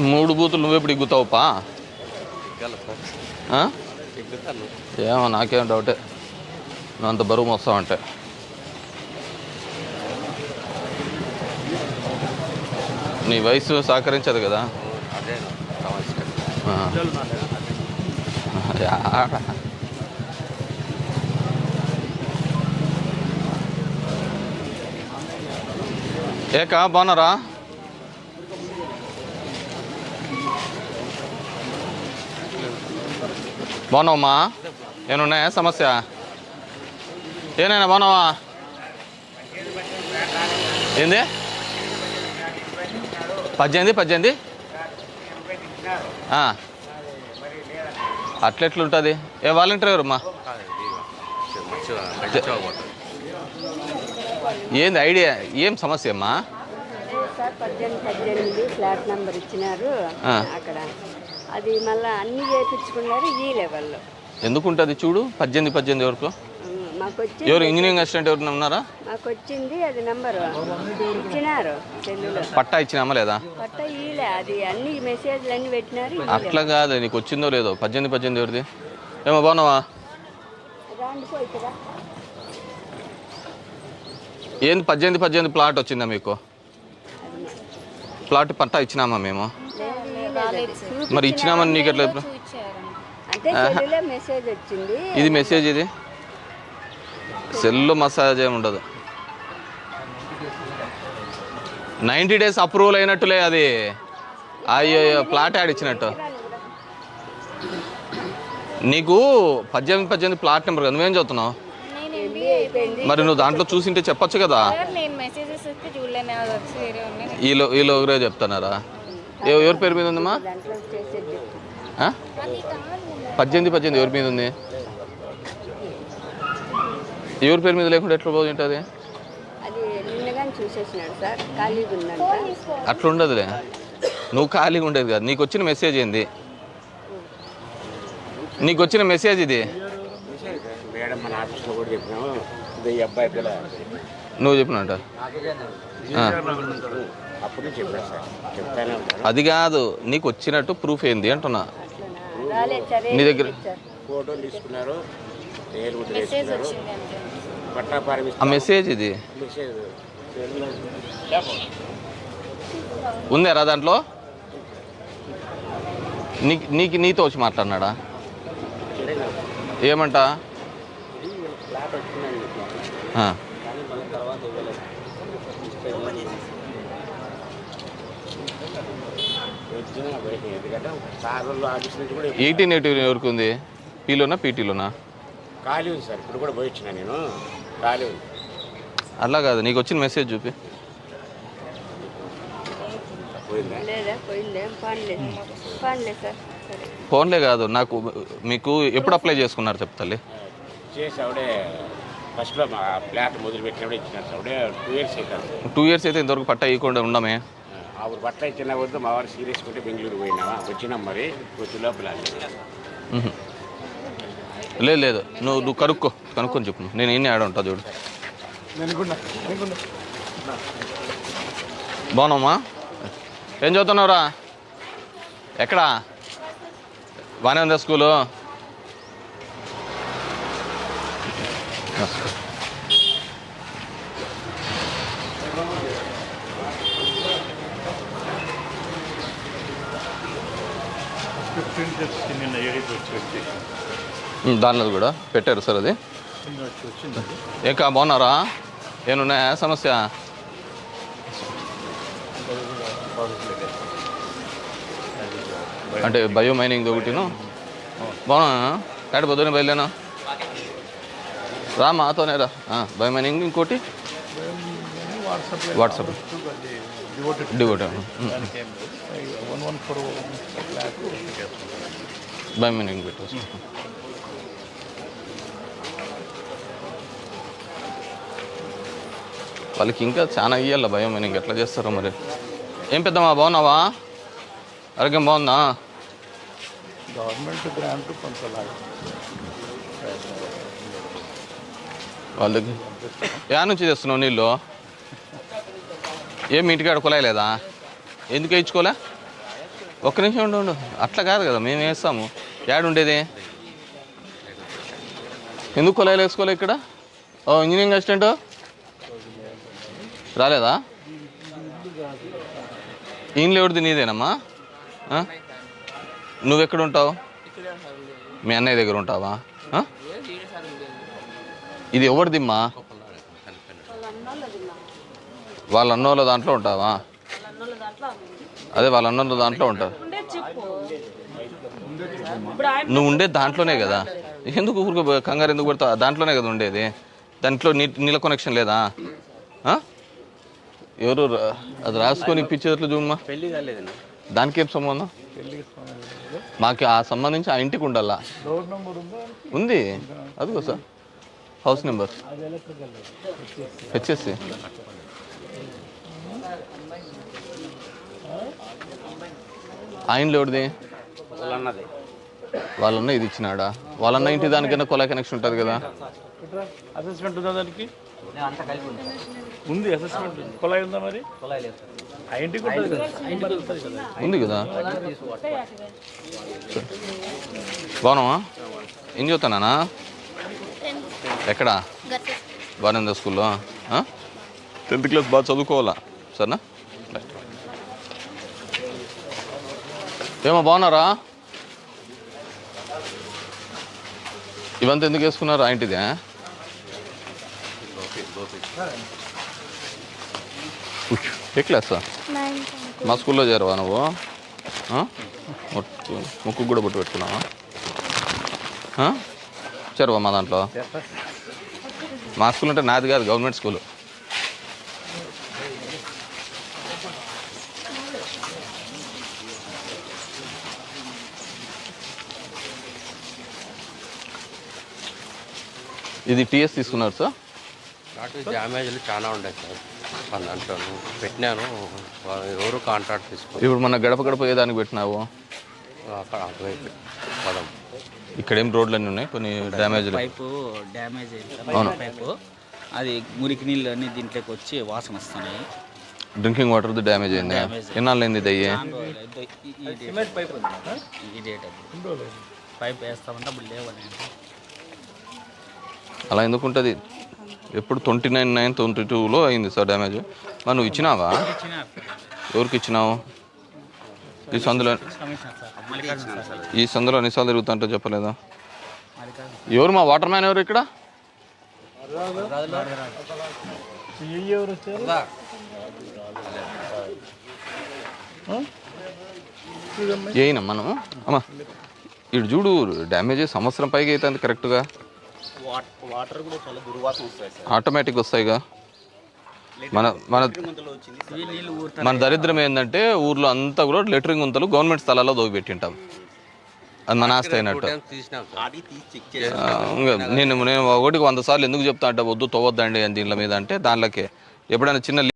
మూడు బూతులు నువ్వు ఎప్పుడు ఇగ్గుతావుపా? ఏమో నాకేం డౌటే నువ్వు అంత బరువు మోస్తావంటే నీ వయసు సహకరించదు కదా. ఏకా బాగున్నారా? బాగున్నావమ్మా? ఏమన్నాయా సమస్య? ఏనైనా బాగున్నావా? ఏంది? పద్దెనిమిది పద్దెనిమిది. అట్లెట్లుంటుంది ఏ వాలంటీర్ ఎవరమ్మా పోతుంది. ఏంది ఐడియా? ఏం సమస్య అమ్మా? సార్ పద్దెనిమిది పద్దెనిమిది ఫ్లాట్ నెంబర్ ఇచ్చినారు. అక్కడ. అది మళ్ళీ అన్ని చేయించుకున్నారు ఈ లెవెల్లో ఎందుకు ఉంటుంది చూడు పద్దెనిమిది పద్దెనిమిది వరకు? మాకు ఎవరు ఇంజనీరింగ్ అసిస్టెంట్ ఎవరు ఉన్నారా? మాకు వచ్చింది అది నెంబరు ఇచ్చినారు సెల్లులో. పట్టా ఇచ్చినామా లేదా? పట్ట ఈలే అది అన్ని మెసేజ్లు అన్ని పెట్టినారు. అట్లా కాదు నీకు వచ్చిందో లేదో? పద్దెనిమిది పద్దెనిమిది ఎవరిది? ఏమో బాగున్నావా? ఏంది పద్దెనిమిది పద్దెనిమిది ప్లాట్ వచ్చిందా మీకు? ప్లాట్ పట్టా ఇచ్చినామా మేము? మరి ఇచ్చినామని నీకు ఎట్లా ఇది మెసేజ్ ఇది? సెల్లో మసాజ్ ఏమి ఉండదు. నైంటీ డేస్ అప్రూవల్ అయినట్టులే అది. అయ్యో ప్లాట్ యాడ్ ఇచ్చినట్టు. నీకు పద్దెనిమిది పద్దెనిమిది ప్లాట్ నెంబర్ కదా నువ్వేం చదువుతున్నావు? మరి నువ్వు దాంట్లో చూసింటే చెప్పొచ్చు కదా? నేను మెసేజెస్ వస్తే చూడలేను అది వచ్చి వేరే ఉన్నాయి. వీళ్ళు వీళ్ళు ఒకరే చెప్తున్నారా? ఎవ- ఎవరి పేరు మీద ఉందమ్మా? దాంట్లో చేసేది చెప్తుంది ఆ? అది కాదు పద్దెనిమిది పద్దెనిమిది. ఎవరి మీద ఉంది? ఎవరి పేరు మీద లేకుండా ఎట్లా పోయి ఉంటుంది అది నిన్నగానే చూసేసినాడు సార్ ఖాళీగా ఉందంట. అట్లా ఉండదులే నువ్వు ఖాళీగా ఉండేది కాదు. నీకు వచ్చిన మెసేజ్ ఏంది? నీకు వచ్చిన మెసేజ్ ఇది? మేడం మన ఆఫీస్లో కూడా చెప్పినాము. ఇది ఈ అబ్బాయి పిల్ల. నువ్వు చెప్పినట్ట అప్పుడు చెప్పాను సార్. చెప్తానే ఉంటాను అది కాదు నీకు వచ్చినట్టు ప్రూఫ్ ఏంది అంటున్నా. నీ దగ్గర ఫోటోలు తీసుకున్నారు పేరు కూడా మెసేజ్ వేసుకున్నారు వచ్చింది అంతే పట్టా ఆ మెసేజ్ ఇది? మెసేజ్ ఉందారా దాంట్లో? నీకు నీకు నీతో వచ్చి మాట్లాడినాడా? ఏమంట? ఎయిటీన్ ఎయిటీ ఎవరికి ఉంది? పీలోనా పీటీలోనా? ఖాళీ ఉంది సార్ ఇప్పుడు కూడా పోయి వచ్చిన నేను. ఖాళీ ఉంది. అలా కాదు నీకు వచ్చిన మెసేజ్ చూపి. ఫోన్లే కాదు నాకు మీకు ఎప్పుడు అప్లై చేసుకున్నారు చెప్తాలి చేసి ఆవిడే ఫస్ట్లో మా ఫ్లాట్ మొదలు పెట్టినప్పుడే ఇచ్చినారు ఆవిడే టూ ఇయర్స్ అవుతారు టూ ఇయర్స్ అయితే ఇంతవరకు పట్టా ఇవ్వకుండా ఉండమే ఆవిడ బట్ట ఇచ్చిన వద్దు మా వాడు సీరియస్ ఉంటే బెంగళూరు పోయినావా? వచ్చినాం మరి కొద్ది లోపల. లేదు లేదు. నువ్వు నువ్వు కనుక్కో కనుక్కొని చెప్పు. నేను ఎన్ని ఆడ ఉంటా చూడు. బాగున్నామ్మా ఏం చదువుతున్నావురా? ఎక్కడా? బాగానే ఉందా స్కూలు? ఫిఫ్టీన్ వచ్చి నిన్న ఏడీకి వచ్చి వచ్చి దానిలో కూడా పెట్టారు సార్ అది. నిన్న ఏకా బాగున్నారా? ఏమున్నాయా? సమస్య? అంటే బయో మైనింగ్ ఒకటిను. బాగున్నా కాడి పొద్దునే బయలుదేనా రా మాతోనే రా బయో మైనింగ్ ఇంకోటి? వాట్సాప్ డివోట్ బయో మైనింగ్ వాళ్ళకి ఇంకా చాలా ఇయ్యాల భయం మైనింగ్ ఎట్లా చేస్తారో మరి. ఏం పెద్దమ్మా బాగున్నావా? ఆరోగ్యం బాగుందా? గవర్నమెంట్ గ్రాంట్ కొంత వాళ్ళకి. యా నుంచి తెస్తున్నావు నీళ్ళు? ఏం మీ ఇంటికాడ కులాయి లేదా? ఎందుకు వేయించుకోలే? ఒక్క నిమిషం ఉండు ఉండు. అట్లా కాదు కదా మేము వేస్తాము. యాడ్ ఉండేది. ఎందుకు కొలాయిలు వేసుకోలే ఇక్కడ? ఓ ఇంజనీరింగ్ అసిస్టెంట్? రాలేదా? ఈయనలో ఎవరిది నీదేనమ్మా? నువ్వెక్కడ ఉంటావు? మీ అన్నయ్య దగ్గర ఉంటావా? ఇది ఎవరిదిమ్మా? వాళ్ళ అన్నోళ్ళ దాంట్లో ఉంటావా అదే వాళ్ళ అన్నోళ్ళ దాంట్లో ఉంటావు. నువ్వు ఉండే దాంట్లోనే కదా? ఎందుకు ఊరికి కంగారు ఎందుకు పడతావు? దాంట్లోనే కదా ఉండేది? దాంట్లో నీ నీళ్ళ కనెక్షన్ లేదా? ఆ? ఎవరు రా- అది రాసుకొని ఇప్పించేట్లు చూడమ్మా. పెళ్ళి కాలేదండి దానికి ఏం సంబంధం? మాకు ఆ సంబంధించి ఆ ఇంటికి ఉండాలా? డోర్ నెంబర్ ఉందా? ఉంది. అదిగో సార్. House number HSC. ఆయనలో ఎవరిది? వాళ్ళన్న ఇది ఇచ్చినాడా? వాళ్ళన్న ఇంటి దానికైనా కొలా కనెక్షన్ ఉంటుంది కదా? అసెస్మెంట్ ఉందా దానికి? ఉంది అసెస్మెంట్ కొలాయి ఉందా మరి? ఉంది కదా? బాగున్నావా? ఏం చదువుతానా ఎక్కడా? బాగానే స్కూల్లో? టెన్త్ క్లాస్ బాగా చదువుకోవాలా? సరేనా? ఏమో బాగున్నారా? ఇవంతా ఎందుకు వేసుకున్నారు ఆ ఇంటిదే ఏ క్లాసా? మా స్కూల్లో చేరవా నువ్వు? ముక్కు కూడా బొట్టు పెట్టుకున్నావా? ఆ? చేరవా మా దాంట్లో? మా స్కూల్ అంటే నాది కాదు గవర్నమెంట్ స్కూల్. ఇది టీఎస్ తీసుకున్నారు సార్ నాటు డ్యామేజ్లు చాలా ఉన్నాయి సార్ మన దాంట్లో పెట్టినాను ఎవరు కాంట్రాక్ట్ తీసుకో ఇప్పుడు మన గడప గడప ఏ దానికి పెట్టినావు అక్కడ అటువైపు పదం ఇక్కడ ఏం రోడ్లు ఉన్నాయి కొన్ని డ్యామేజ్లు పైపు డ్యామేజ్ అయింది. పైపు అది మురికి నీళ్ళు అన్ని దీంట్లోకి వచ్చి వాసన వస్తున్నాయి డ్రింకింగ్ వాటర్ది డ్యామేజ్ అయింది Damage. ఎన్నాళ్ళు అయింది ఇది అయ్యి పైప్ వేస్తామంటే అప్పుడు లేవని అలా ఎందుకు ఉంటుంది? ఎప్పుడు ట్వంటీ నైన్ నైన్ ట్వంటీ టూలో అయింది సార్ డ్యామేజ్. మరి నువ్వు ఇచ్చినావా? ఎవరికి ఇచ్చినావు? ఈ సందులో ఈ సందులో ఎన్నిసార్లు తిరుగుతుంటో చెప్పలేదా? ఎవరు మా వాటర్ మ్యాన్ ఎవరు ఇక్కడ? ఏ ఏయినా మనం అమ్మా ఇటు చూడు డ్యామేజ్ సంవత్సరం పైగా అవుతుంది కరెక్ట్గా వాటర్ కూడా చాలా దుర్వాసన వస్తాయి సార్. ఆటోమేటిక్ వస్తాయిగా. మన మన మన దరిద్రం ఏంటంటే ఊర్లో అంతా కూడా లెటరింగ్ గుంతలు గవర్నమెంట్ స్థలాల్లో దోగిపెట్టింటాం అది మన ఆస్తి అయినట్టు. నేను నేను ఒకటికి వంద సార్లు ఎందుకు చెప్తా అంటే వద్దు తవ్వద్దండి అని దీనిల మీద అంటే దానిలోకే. ఎప్పుడైనా చిన్న